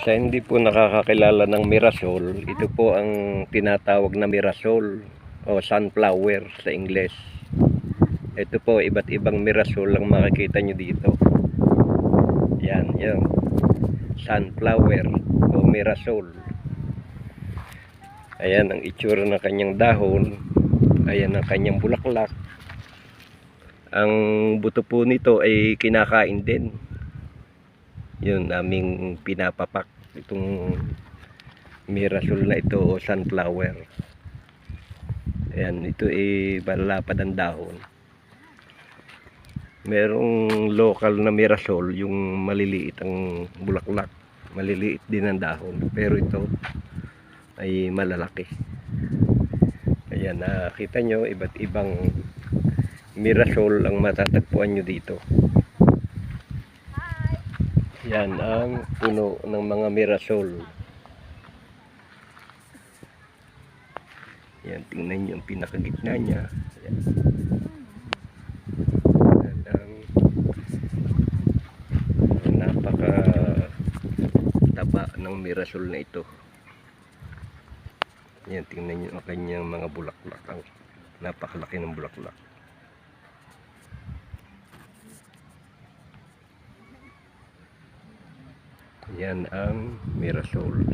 Sa hindi po nakakakilala ng mirasol, ito po ang tinatawag na mirasol o sunflower sa Ingles. Ito po, iba't ibang mirasol ang makikita nyo dito. Yan, yan. Sunflower o mirasol. Ayan ang itsura ng kanyang dahon. Ayan ang kanyang bulaklak. Ang buto po nito ay kinakain din. Yun, aming pinapapak itong mirasol na ito o sunflower. Ayan, ito ay malalapad ang dahon. Merong local na mirasol, yung maliliit ang bulaklak. Maliliit din ang dahon. Pero ito ay malalaki. Ayan, nakita nyo, iba't ibang mirasol ang matatagpuan nyo dito. Yan ang puno ng mga mirasol. Yan, tingnan nyo ang pinakagitna niya. Yan. Yan napaka taba ng mirasol na ito. Yan, tingnan nyo ang kanyang mga bulaklak. Ang napakalaki ng bulaklak. Yan ang mirasol.